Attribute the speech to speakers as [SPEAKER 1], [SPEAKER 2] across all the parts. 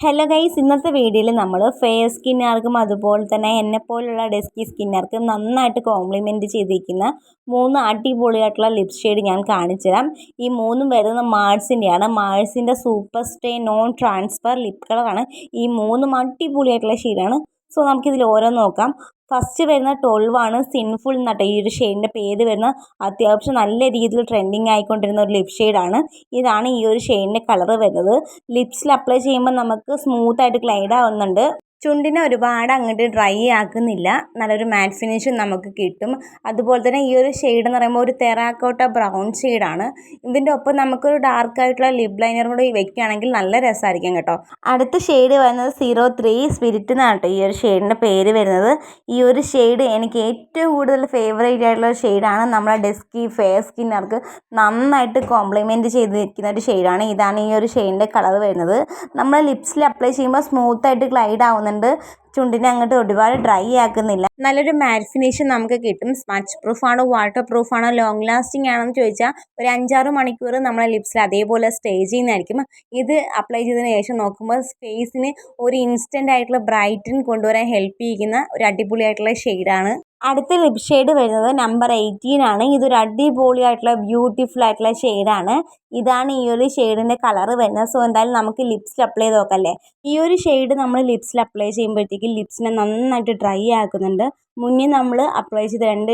[SPEAKER 1] Hello guys ഇന്നത്തെ വീഡിയോയിൽ നമ്മൾ ഫെയർ സ്കിന്നുകാർക്കും അതുപോലെ തന്നെ എന്നെ എന്നെപ്പോലുള്ള ഡെസ്കി സ്കിന്നുകാർക്കും നന്നായിട്ട് കോംപ്ലിമെന്റ് ചെയ്തിരിക്കുന്ന മൂന്ന് അടിപൊളിയായിട്ടുള്ള ലിപ് ഷെയ്ഡ് ഞാൻ കാണിച്ചുതരാം ഈ മൂന്നും വരുന്നത് മാഴ്സിന്റെയാണ് മാഴ്സിന്റെ super stay non transfer lip കളറാണ് ഈ മൂന്നും അടിപൊളിയായിട്ടുള്ള ഷെയ്ഡാണ് സോ നമുക്കിതിൽ ഓരോ നോക്കാം. ഫസ്റ്റ് വരുന്ന ട്വൽവ് ആണ്. സിൻഫുൾ എന്നിട്ട് ഈ ഒരു ഷെയ്ഡിന്റെ പേര് വരുന്ന അത്യാവശ്യം നല്ല രീതിയിൽ ട്രെൻഡിങ് ആയിക്കൊണ്ടിരുന്ന ഒരു ലിപ് ഷെയ്ഡാണ് ഇതാണ് ഈ ഒരു ഷെയ്ഡിന്റെ കളർ വരുന്നത്. ലിപ്സിൽ അപ്ലൈ ചെയ്യുമ്പോൾ നമുക്ക് സ്മൂത്തായിട്ട് ഗ്ലൈഡ് ആവുന്നുണ്ട്. ചുണ്ടിനെ ഒരുപാട് അങ്ങോട്ട് ഡ്രൈ ആക്കുന്നില്ല. നല്ലൊരു മാറ്റ് ഫിനിഷും നമുക്ക് കിട്ടും. അതുപോലെ തന്നെ ഈ ഒരു ഷെയ്ഡ് എന്ന് പറയുമ്പോൾ ഒരു തെറാക്കോട്ട ബ്രൗൺ ഷെയ്ഡാണ് ഇതിന്റെ ഒപ്പം നമുക്കൊരു ഡാർക്ക് ആയിട്ടുള്ള ലിപ് ലൈനർ കൂടി വെക്കുകയാണെങ്കിൽ നല്ല രസമായിരിക്കും കേട്ടോ. അടുത്ത ഷെയ്ഡ് വരുന്നത് സീറോ ത്രീ സ്പിരിറ്റ് എന്നാണ് കേട്ടോ ഈ ഒരു ഷെയ്ഡിന്റെ പേര് വരുന്നത്. ഈ ഒരു ഷെയ്ഡ് എനിക്ക് ഏറ്റവും കൂടുതൽ ഫേവറേറ്റ് ആയിട്ടുള്ള ഷെയ്ഡാണ് നമ്മളെ ഡെസ്കി ഫെയർ സ്കിന്നർക്ക് നന്നായിട്ട് കോംപ്ലിമെന്റ് ചെയ്തിരിക്കുന്ന ഒരു ഷെയ്ഡാണ് ഇതാണ് ഈ ഒരു ഷെയ്ഡിന്റെ കളർ വരുന്നത്. നമ്മൾ ലിപ്സിൽ അപ്ലൈ ചെയ്യുമ്പോൾ സ്മൂത്തായിട്ട് ഗ്ലൈഡ് ആവുന്നുണ്ട് ചുണ്ടിനെ അങ്ങോട്ട് ഒരുപാട് ഡ്രൈ ആക്കുന്നില്ല. നല്ലൊരു മാറ്റ് ഫിനിഷ് നമുക്ക് കിട്ടും. സ്മച്ച് പ്രൂഫാണോ വാട്ടർ പ്രൂഫാണോ ലോങ് ലാസ്റ്റിംഗ് ആണോ എന്ന് ചോദിച്ചാൽ ഒരു അഞ്ചാറ് മണിക്കൂർ നമ്മളെ ലിപ്സിൽ അതേപോലെ സ്റ്റേ ചെയ്യുന്നതായിരിക്കും. ഇത് അപ്ലൈ ചെയ്തതിന് ശേഷം നോക്കുമ്പോൾ ഫേസിന് ഒരു ഇൻസ്റ്റന്റ് ആയിട്ടുള്ള ബ്രൈറ്റൻ കൊണ്ടുവരാൻ ഹെൽപ്പ് ചെയ്യുന്ന ഒരു അടിപൊളിയായിട്ടുള്ള ഷെയ്ഡാണ് അടുത്ത ലിപ് ഷെയ്ഡ് വരുന്നത് നമ്പർ എയ്റ്റീൻ ആണ്. ഇതൊരു അടിപൊളിയായിട്ടുള്ള ബ്യൂട്ടിഫുൾ ആയിട്ടുള്ള ഷെയ്ഡാണ് ഇതാണ് ഈ ഒരു ഷെയ്ഡിന്റെ കളർ വരുന്നത്. സോ എന്തായാലും നമുക്ക് ലിപ്സിൽ അപ്ലൈ ചെയ്ത് നോക്കല്ലേ? ഈ ഒരു ഷെയ്ഡ് നമ്മൾ ലിപ്സിൽ അപ്ലൈ ചെയ്യുമ്പോഴത്തേക്കും ലിപ്സിനെ നന്നായിട്ട് ഡ്രൈ ആക്കുന്നുണ്ട്. മുന്നേ നമ്മൾ അപ്ലൈ ചെയ്ത രണ്ട്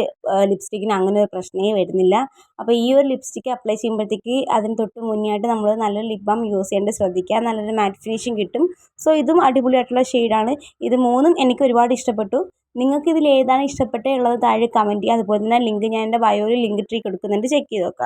[SPEAKER 1] ലിപ്സ്റ്റിക്കിന് അങ്ങനെ ഒരു പ്രശ്നമേ വരുന്നില്ല. അപ്പോൾ ഈ ഒരു ലിപ്സ്റ്റിക്ക് അപ്ലൈ ചെയ്യുമ്പോഴത്തേക്ക് അതിന് തൊട്ട് മുന്നേ ആയിട്ട് നമ്മൾ നല്ലൊരു ലിപ് ബാം യൂസ് ചെയ്യേണ്ടത് ശ്രദ്ധിക്കുക. നല്ലൊരു മാറ്റ് ഫിനിഷിങ് കിട്ടും. സോ ഇതും അടിപൊളിയായിട്ടുള്ള ഷെയ്ഡാണ് ഇത് മൂന്നും എനിക്ക് ഒരുപാട് ഇഷ്ടപ്പെട്ടു. നിങ്ങൾക്ക് ഇതിൽ ഏതാണ് എന്നുള്ളത് താഴെ കമന്റ് ചെയ്യുക. അതുപോലെ തന്നെ ലിങ്ക് ഞാൻ എന്റെ ബയോയിൽ ലിങ്ക് ട്രീ കൊടുക്കുന്നുണ്ട്. ചെക്ക് ചെയ്ത് നോക്കാം